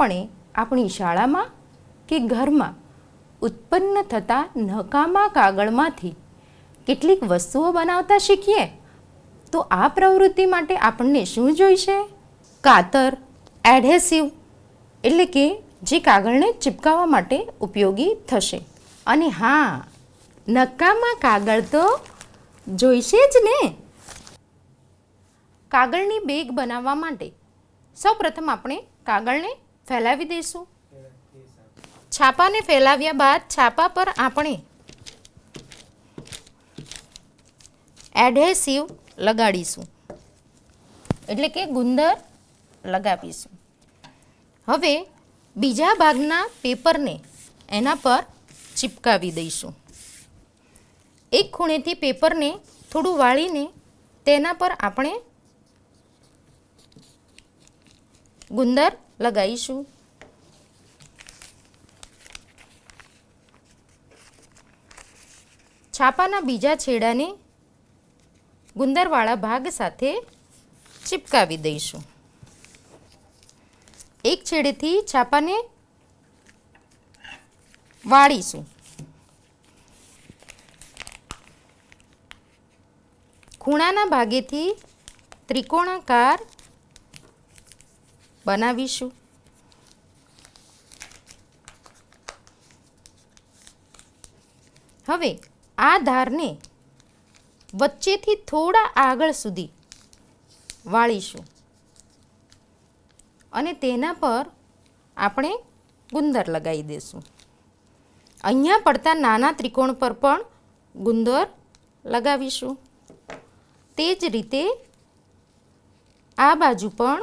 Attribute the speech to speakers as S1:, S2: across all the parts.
S1: આપણે આપણી શાળામાં કે ઘરમાં ઉત્પન્ન થતા નકામા કાગળમાંથી કેટલીક વસ્તુઓ બનાવતા શીખીએ, તો આ પ્રવૃત્તિ માટે આપણને શું જોઈશે? કાતર એડહેસિવ એટલે કે જે કાગળને ચિપકાવવા માટે ઉપયોગી થશે. અને હા, નકામા કાગળ તો જોઈશે જ ને? કાગળની બેગ બનાવવા માટે સૌપ્રથમ આપણે કાગળને ફેલાવી દઈશું. છાપાને ફેલાવ્યા બાદ છાપા પર આપણે એડહેસિવ લગાડીશું. એટલે કે ગુંદર લગાવીશું. હવે બીજા ભાગના પેપરને એના પર ચિપકાવી દઈશું. એક ખૂણેથી પેપરને થોડું વાળીને તેના પર આપણે ગુંદર લગાવીશું છાપાના બીજા છેડાને ગુંદરવાળા ભાગ સાથે ચિપકાવી દઈશું. એક છેડેથી છાપાને વાળીશું. ખૂણાના ભાગેથી ત્રિકોણાકાર બનાવીશું. હવે આ ધારને વચ્ચેથી થોડા આગળ સુધી વાળીશું. અને તેના પર આપણે ગુંદર લગાવી દઈશું અહીંયા પડતા નાના ત્રિકોણ પર પણ ગુંદર લગાવીશું. તે જ રીતે આ બાજુ પણ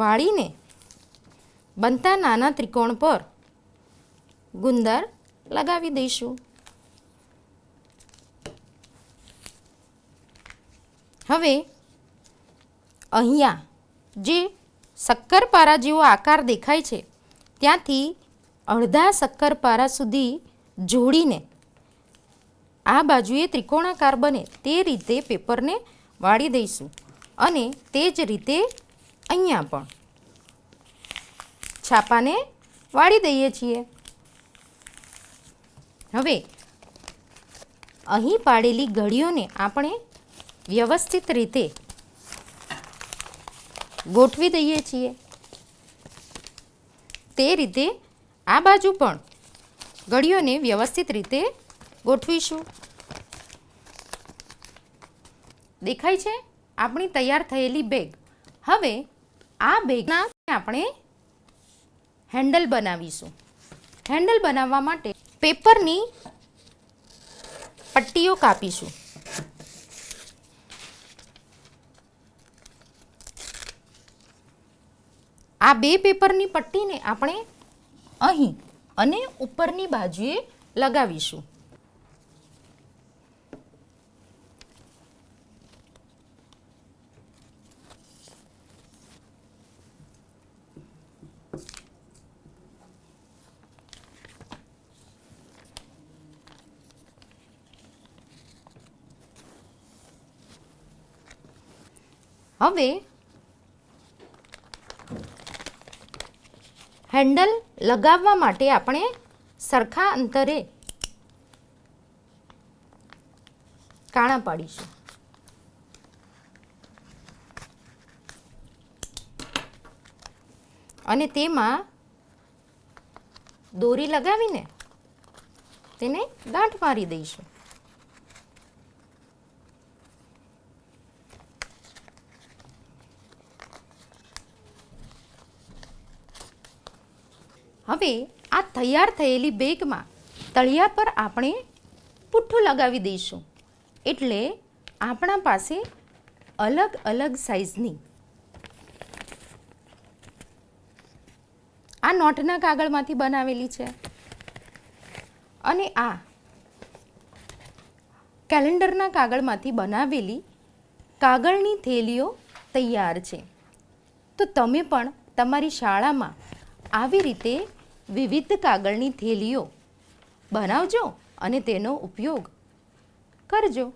S1: વાળીને બનતા નાના ત્રિકોણ પર ગુંદર લગાવી દઈશું. હવે અહીંયા જે શક્કરપારા જેવો આકાર દેખાય છે, ત્યાંથી અડધા શક્કરપારા સુધી જોડીને આ બાજુએ ત્રિકોણાકાર બને તે રીતે પેપરને વાળી દઈશું અને તે જ રીતે અહીંયા પણ. છાપાને વાળી દઈએ છીએ. હવે, અહીં પાડેલી ઘડીઓને આપણે વ્યવસ્થિત રીતે ગોઠવી દઈએ છીએ. તે રીતે આ બાજુ પણ ઘડીઓને વ્યવસ્થિત રીતે ગોઠવીશું. દેખાય છે? આપણી તૈયાર થયેલી બેગ. હવે આ બેગના આપણે હેન્ડલ બનાવીશું. હેન્ડલ બનાવવા માટે પેપરની પટ્ટીઓ કાપીશું. આ બે પેપરની પટ્ટીને આપણે અહીં અને ઉપરની બાજુએ લગાવીશું. હવે હેન્ડલ લગાવવા માટે આપણે સરખા અંતરે કાણા પાડીશું. અને તેમાં દોરી લગાવીને તેને ગાંઠ મારી દઈશું. હવે આ તૈયાર થયેલી બેગમાં તળિયા પર આપણે પુઠ્ઠું લગાવી દઈશું. એટલે આપણા પાસે અલગ અલગ સાઇઝની આ નોટના કાગળમાંથી બનાવેલી છે. અને આ કેલેન્ડરના કાગળમાંથી બનાવેલી કાગળની થેલીઓ તૈયાર છે. તો તમે પણ તમારી શાળામાં આવી રીતે વિવિધ કાગળની થેલીઓ બનાવજો અને તેનો ઉપયોગ કરજો.